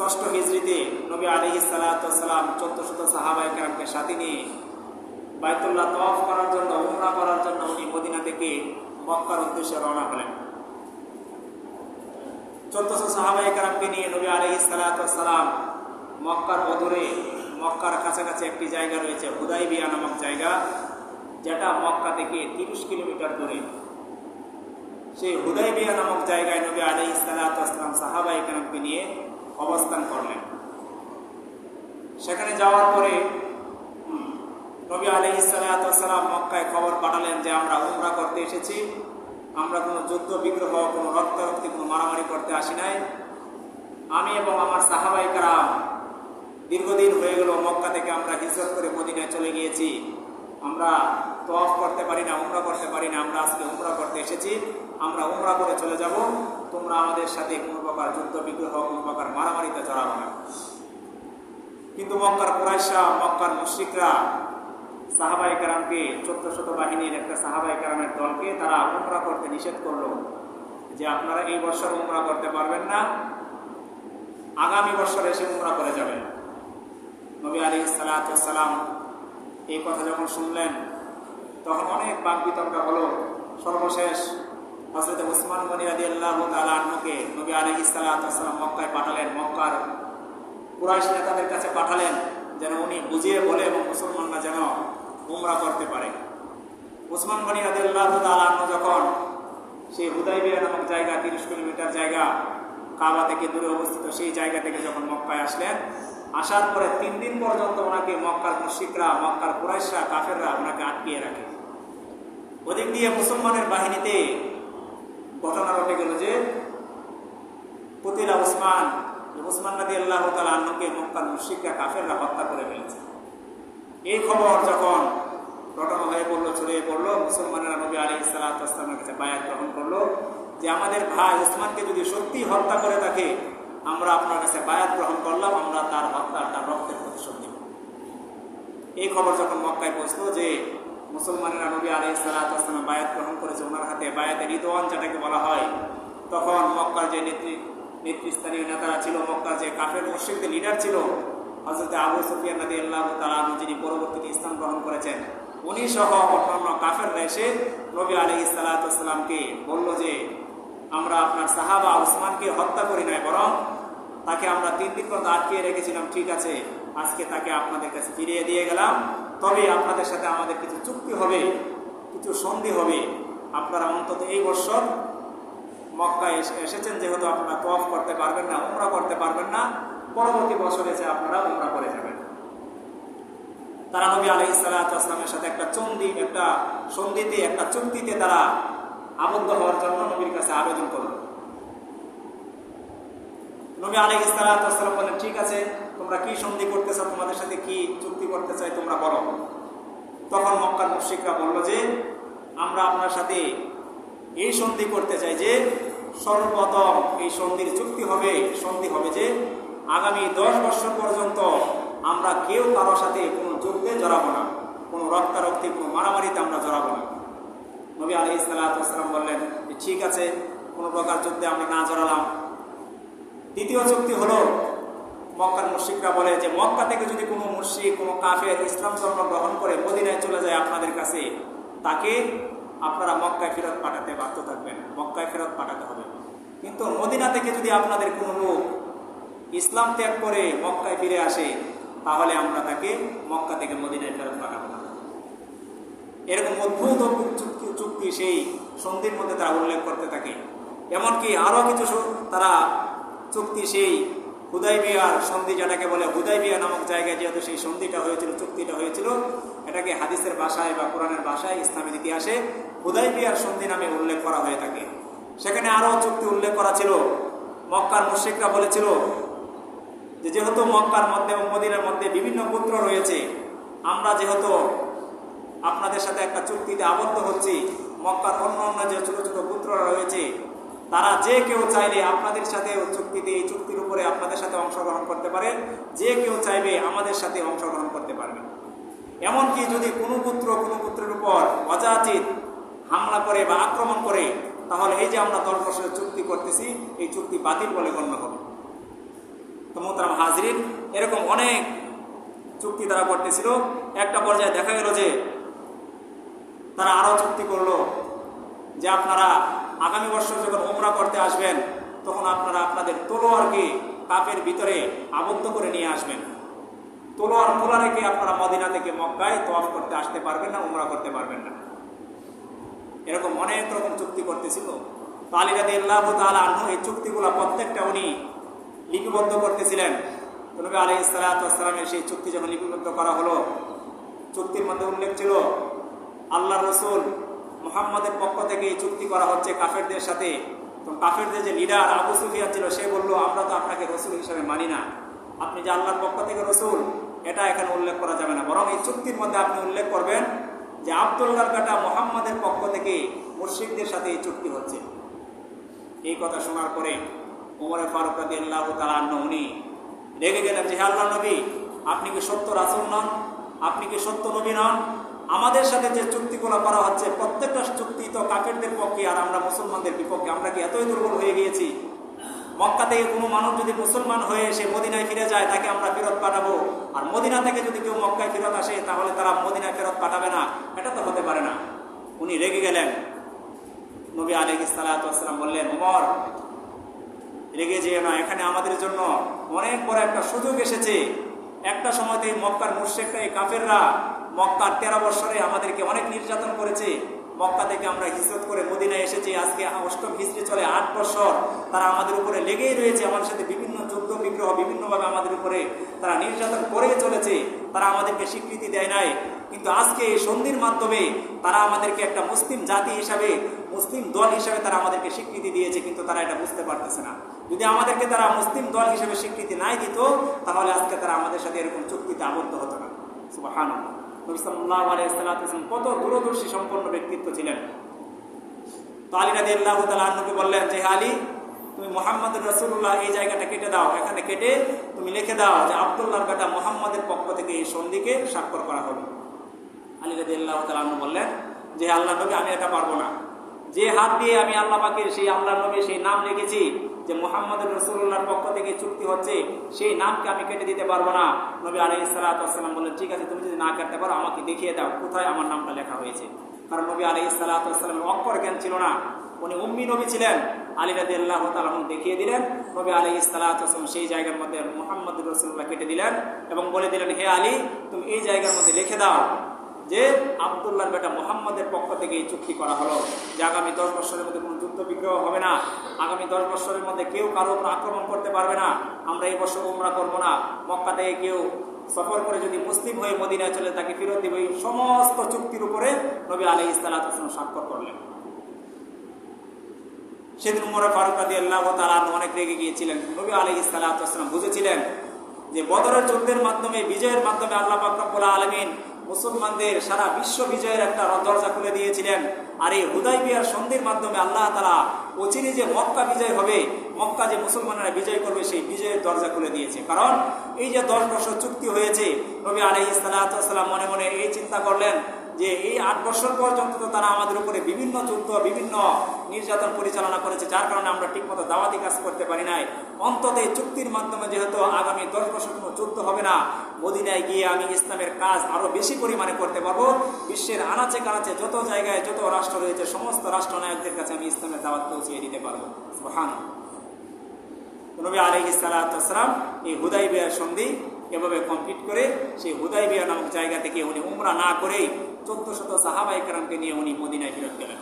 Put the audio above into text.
ষষ্ঠ হিজড়িতে নবী আলী সালাতাম চোদ্দ শত কেরামকে সাথে নিয়ে বাইতুল্লাহ তফ করার জন্য, উমরা করার জন্য উনি মদিনা থেকে মক্কার উদ্দেশ্যে রওনা হলেন। চোদ্দশো সাহাবাই কেরামকে নিয়ে নবী আলী সালাতাম মক্কার অদূরে মক্কার কাছাকাছি একটি জায়গা রয়েছে, হুদাইবিয়া নামক জায়গা, যেটা মক্কা থেকে তিরিশ কিলোমিটার দূরে। সেই হুদাইবিয়া নামক জায়গায় নবী আলী ইসলাতাম সাহাবাই কেরামকে নিয়ে অবস্থান করলেন। সেখানে যাওয়ার পরে নবী আলী ইসালাতাম মক্কায় খবর পাঠালেন যে আমরা উমরা করতে এসেছি। আমরা কোনো যুদ্ধ, বিগ্রহ, কোনো রক্তারক্তি, কোনো মারামারি করতে আসি নাই। আমি এবং আমার সাহাবাই কারাম দীর্ঘদিন হয়ে গেল মক্কা থেকে আমরা হিজরত করে মদিনায় চলে গিয়েছি। আমরা তফ করতে পারি না, উমরা করতে পারি না, আমরা আজকে উমরা করতে এসেছি, আমরা উমরা করে চলে যাব, তোমরা আমাদের সাথে কোনো প্রকার যুদ্ধ, বিগ্রহ, কোনো প্রকার মারামারিতে জড়াবো না। কিন্তু মক্কার কুরাইশা মক্কার মুশ্রিকরা সাহাবাই কারামকে, চোদ্দ শত বাহিনীর একটা সাহাবাই কারামের দলকে তারা উমরা করতে নিষেধ করল, যে আপনারা এই বছর উমরা করতে পারবেন না, আগামী বছর এসে উমরা করে যাবেন। নবী আলী সালাতাম এই কথা যখন শুনলেন তখন অনেক বাক বিতর্ক হলো। সর্বশেষ হজরত উসমান গনি আদি আল্লাহ তালকে নবী আলী সালাতাম মক্কায় পাঠালেন। মক্কার কুরাইশ নেতাদের কাছে পাঠালেন যেন উনি বুঝিয়ে বলে এবং মুসলমানরা যেন উমরা করতে পারে। উসমান গনি আদি আল্লাহ যখন সেই হুদাইবিয়া নামক জায়গা, তিরিশ কিলোমিটার জায়গা, কাবা থেকে দূরে অবস্থিত সেই জায়গা থেকে যখন মক্কায় আসলেন আসার পরে তিন দিন পর্যন্ত ওনাকে মক্কার মুশিকরা মক্কার কুরাইশরা, কাফেররা ওনাকে আটকিয়ে রাখে। ওদিক দিয়ে মুসলমানের বাহিনীতে ঘটনা ঘটে গেল যে পুতিলা উসমান উসমান নদী আল্লাহ তালা আন্নকে মক্কার মুশিকরা কাফেররা হত্যা করে ফেলেছে। এই খবর যখন ঘটনা হয়ে পড়ল, ছড়িয়ে পড়ল, মুসলমানেরা নবী আলী ইসালাতামের কাছে বায়াত গ্রহণ করল যে, আমাদের ভাই উসমানকে যদি সত্যি হত্যা করে থাকে আমরা আপনার কাছে বায়াত গ্রহণ করলাম, আমরা তার হত্যার তার রক্তের প্রতিশোধ নেব। এই খবর যখন মক্কায় পৌঁছলো যে মুসলমানেরা নবী আলী সালাতাম বায়াত গ্রহণ করেছে, ওনার হাতে বায়াতের রিদওয়ান যেটাকে বলা হয়, তখন মক্কার যে নেত্রী, নেতৃস্থানীয় নেতারা ছিল, মক্কার যে কাফের মুর্শিকদের লিডার ছিল হজরত আবু সুফিয়ান নদী আল্লাহ তালু যিনি পরবর্তীতে ইসলাম গ্রহণ করেছেন, উনি সহ অন্যান্য কাফেররা এসে নবী আলী সালাতামকে বলল যে, আমরা আপনার সাহাবা উসমানকে হত্যা করি নাই, বরং তাকে আমরা তিন দিন পর্যন্ত আটকিয়ে রেখেছিলাম, ঠিক আছে, আজকে তাকে আপনাদের কাছে ফিরিয়ে দিয়ে গেলাম। তবে আপনাদের সাথে আমাদের কিছু চুক্তি হবে, কিছু সন্ধি হবে। আপনারা অন্তত এই বছর মক্কা এসেছেন, যেহেতু আপনারা তফ করতে পারবেন না, উমরা করতে পারবেন না। পরবর্তী বছর এসে আপনারা উমরা করে যাবেন। তারা নবী আলহ ইসালামের সাথে একটা চন্দি একটা সন্ধিতে, একটা চুক্তিতে তারা আবদ্ধ হওয়ার জন্য নবীর কাছে আবেদন করল। নবী আলী ইসালাম বলেন ঠিক আছে, তোমরা কি সন্ধি করতে চাও তোমাদের সাথে কি চুক্তি করতে চাই তোমরা বলো। তখন মক্কার মুশিকরা বলল যে, আমরা আপনার সাথে এই সন্ধি করতে চাই যে, সর্বপ্রথম এই সন্ধির চুক্তি হবে, সন্ধি হবে যে, আগামী দশ বছর পর্যন্ত আমরা কেউ কারোর সাথে কোনো যুদ্ধে জড়াবো না, কোনো রক্তারক্তি, কোনো মারামারিতে আমরা জড়াবো না। নবী আলি ইসলাতাম বললেন ঠিক আছে, কোনো প্রকার যুদ্ধে আমরা না জড়ালাম দ্বিতীয় চুক্তি হলো, মক্কার মুর্শিকরা বলে যে মক্কা থেকে যদি কোনো মুর্শিক কোনো কাফের ইসলাম ধর্ম গ্রহণ করে মদিনায় চলে যায় আপনাদের কাছে, তাকে আপনারা মক্কায় ফেরত পাঠাতে বাধ্য থাকবেন, মক্কায় ফেরত পাঠাতে হবে। কিন্তু মদিনা থেকে যদি আপনাদের কোনো লোক ইসলাম ত্যাগ করে মক্কায় ফিরে আসে, তাহলে আমরা তাকে মক্কা থেকে মদিনায় ফেরত পাঠাবো না। এরকম অদ্ভুত চুক্তি চুক্তি সেই সন্ধির মধ্যে তারা উল্লেখ করতে থাকে। এমনকি আরও কিছু তারা চুক্তি সেই হুদাইবিয়ার সন্ধি, যেটাকে বলে হুদাইবিয়া নামক জায়গায় যেহেতু সেই সন্ধিটা হয়েছিল, চুক্তিটা হয়েছিল, এটাকে হাদিসের ভাষায় বা কোরআনের ভাষায় ইসলামের ইতিহাসে হুদাইবিয়ার সন্ধি নামে উল্লেখ করা হয়ে থাকে। সেখানে আরও চুক্তি উল্লেখ করা ছিল। মক্কার মুশ্রিকরা বলেছিল যে যেহেতু মক্কার মধ্যে এবং মদিনার মধ্যে বিভিন্ন পুত্র রয়েছে, আমরা যেহেতু আপনাদের সাথে একটা চুক্তিতে আবদ্ধ হচ্ছি, মক্কার অন্য অন্য যে ছোটো ছোটো পুত্ররা রয়েছে তারা যে কেউ চাইলে আপনাদের সাথে চুক্তিতে, এই চুক্তির উপরে আপনাদের সাথে অংশগ্রহণ করতে পারে। যে কেউ চাইবে আমাদের সাথে অংশগ্রহণ করতে পারবে। এমনকি যদি কোনো পুত্র, কোনো পুত্রের উপর অযাচিত হামলা করে বা আক্রমণ করে, তাহলে এই যে আমরা দশ বছরের চুক্তি করতেছি, এই চুক্তি বাতিল বলে গণ্য হবে। তো হাজরিন, এরকম অনেক চুক্তি তারা করতেছিল। একটা পর্যায়ে দেখা গেল যে তারা আরও চুক্তি করল যে আপনারা আগামী বছর ওমরা করতে আসবেন, তখন আপনারা আপনাদের তলোয়ারকে কাপের ভিতরে আবদ্ধ করে নিয়ে আসবেন। তলোয়ার খোলা রেখে আপনারা মদিনা থেকে মক্কায় তফ করতে আসতে পারবেন না, উমরা করতে পারবেন না। এরকম অনেক রকম চুক্তি করতেছিল। তো আলী রাদি আল্লাহ তালা আনহু এই চুক্তিগুলো প্রত্যেকটা উনি লিপিবদ্ধ করতেছিলেন। তো নবী আলী ইসালাতামের সেই চুক্তি যখন লিপিবদ্ধ করা হলো, চুক্তির মধ্যে উল্লেখ ছিল আল্লাহ রসুল মোহাম্মদের পক্ষ থেকে এই চুক্তি করা হচ্ছে কাফেরদের সাথে। তো কাফেরদের যে লিডার আবু সুফিয়া ছিল, সে বলল, আমরা তো আপনাকে রসুল হিসাবে মানি না। আপনি যে আল্লাহর পক্ষ থেকে রসুল, এটা এখানে উল্লেখ করা যাবে না। বরং এই চুক্তির মধ্যে আপনি উল্লেখ করবেন যে আবদুল্লাহর কাটা মোহাম্মদের পক্ষ থেকে মুর্শিকদের সাথে এই চুক্তি হচ্ছে। এই কথা শোনার পরে ওমরে ফারুক রাদি আল্লাহ তালান্ন উনি রেগে গেলেন যে আল্লাহ নবী, আপনি কি সত্য রাসুল নন? আপনি কি সত্য নবী নন? আমাদের সাথে যে চুক্তিগুলো করা হচ্ছে, প্রত্যেকটা চুক্তি তো কাফেরদের পক্ষে আর আমরা মুসলমানদের বিপক্ষে। আমরা কি এতই দুর্বল হয়ে গিয়েছি? মক্কা থেকে কোনো মানুষ যদি মুসলমান হয়ে সে মদিনায় ফিরে যায়, তাকে আমরা ফেরত পাঠাবো। আর মদিনা থেকে যদি কেউ মক্কায় ফেরত আসে, তাহলে তারা মদিনায় ফেরত পাঠাবে না। এটা তো হতে পারে না। উনি রেগে গেলেন। নবী আলী ইসালাতাম বললেন, ওমর, রেগে যেও না। এখানে আমাদের জন্য অনেক বড় একটা সুযোগ এসেছে। একটা সময়তে মক্কার মুর্শেকটা এই কাফেররা মক্কার তেরো বছরে আমাদেরকে অনেক নির্যাতন করেছে। মক্কা থেকে আমরা হিজরত করে মদিনায় এসেছি। আজকে অষ্টম হিস্ট্রি চলে আট বছর তারা আমাদের উপরে লেগেই রয়েছে। আমার সাথে বিভিন্ন যুদ্ধ, বিগ্রহ বিভিন্নভাবে আমাদের উপরে তারা নির্যাতন করেই চলেছে। তারা আমাদেরকে স্বীকৃতি দেয় নাই। কিন্তু আজকে এই সন্ধির মাধ্যমে তারা আমাদেরকে একটা মুসলিম জাতি হিসাবে, মুসলিম দল হিসাবে তারা আমাদেরকে স্বীকৃতি দিয়েছে, কিন্তু তারা এটা বুঝতে পারতেছে না। যদি আমাদেরকে তারা মুসলিম দল হিসেবে স্বীকৃতি নাই দিত, তাহলে আজকে তারা আমাদের সাথে এরকম চুক্তিতে আবদ্ধ হতো না। সুবাহান কত দূরদর্শী সম্পন্ন ব্যক্তিত্ব ছিলেন। তো আলী রাজি আল্লাহ তালকে বললেন যে আলী, তুমি মোহাম্মদ রসুল্লাহ এই জায়গাটা কেটে দাও। এখানে কেটে তুমি লিখে দাও যে, আবদুল্লাহর বেটা মোহাম্মদের পক্ষ থেকে এই সন্ধিকে স্বাক্ষর করা হবে আলী রাজি আল্লাহ তালু বললেন যে আল্লাহ নবী, আমি এটা পারব না। যে হাত দিয়ে আমি আল্লাহ পাকের সেই আল্লাহ নবী সেই নাম লিখেছি, যে মোহাম্মদ রসুল্লাহর পক্ষ থেকে চুক্তি হচ্ছে, সেই নামকে আমি কেটে দিতে পারব না। নবী আলী ইসালাতাম বললেন, ঠিক আছে, তুমি যদি না কাটতে পারো, আমাকে দেখিয়ে দাও, কোথায় আমার নামটা লেখা হয়েছে? কারণ নবী আলী ইসালাতামের অক্ষর জ্ঞান ছিল না। উনি উম্মি নবী ছিলেন। আলী রাদি আল্লাহ তালন দেখিয়ে দিলেন, নবী আলী ইসালাতাম সেই জায়গার মধ্যে মোহাম্মদ রসুল্লাহ কেটে দিলেন এবং বলে দিলেন, হে আলী, তুমি এই জায়গার মধ্যে লিখে দাও। যে আবদুল্লাহর বেটা মোহাম্মদের পক্ষ থেকে এই চুক্তি করা হলো যে আগামী দশ বছরের মধ্যে কোনো যুদ্ধ বিগ্রহ হবে না, আগামী দশ বছরের মধ্যে কেউ কারও উপর আক্রমণ করতে পারবে না, আমরা এই বছর উমরা করব না। মক্কা থেকে কেউ সফর করে যদি মুসলিম হয়ে মদিনায় চলে তাকে ফেরত দেবে। এই সমস্ত চুক্তির উপরে নবী আলী ইস্তালাত স্বাক্ষর করলেন। সেদিন উমর ফারুক আদি আল্লাহ তালা অনেক রেগে গিয়েছিলেন। নবী আলী ইস্তালাতাম বুঝেছিলেন যে বদরের যুদ্ধের মাধ্যমে, বিজয়ের মাধ্যমে আল্লাহ পাকরবুল্লা আলমিন মুসলমানদের সারা বিশ্ব বিজয়ের একটা দরজা খুলে দিয়েছিলেন। আর এই হুদাই বিয়ার সন্ধির মাধ্যমে আল্লাহ তালা অচিরে যে মক্কা বিজয় হবে, মক্কা যে মুসলমানেরা বিজয় করবে, সেই বিজয়ের দরজা খুলে দিয়েছে। কারণ এই যে দশ বছর চুক্তি হয়েছে, নবী আলহ ইসালাতাম মনে মনে এই চিন্তা করলেন যে এই আট বছর পর্যন্ত তো তারা আমাদের উপরে বিভিন্ন যুদ্ধ, বিভিন্ন নির্যাতন পরিচালনা করেছে, যার কারণে আমরা ঠিকমতো দাওয়াতি কাজ করতে পারি নাই। অন্তত এই চুক্তির মাধ্যমে যেহেতু আগামী দশ বছর কোনো যুদ্ধ হবে না, মদিনায় গিয়ে আমি ইসলামের কাজ আরও বেশি পরিমাণে করতে পারব। বিশ্বের আনাচে কানাচে যত জায়গায় যত রাষ্ট্র রয়েছে, সমস্ত রাষ্ট্রনায়কদের কাছে আমি ইসলামের দাওয়াত পৌঁছিয়ে দিতে পারব। হান নবী আলহ ইসালাতাম এই হুদাই বিয়ার সন্ধি এভাবে কমপ্লিট করে সেই হুদাই বিয়া নামক জায়গা থেকে উনি উমরা না করেই চোদ্দ শত সাহাবাই কারামকে নিয়ে উনি মদিনায় ফেরত গেলেন।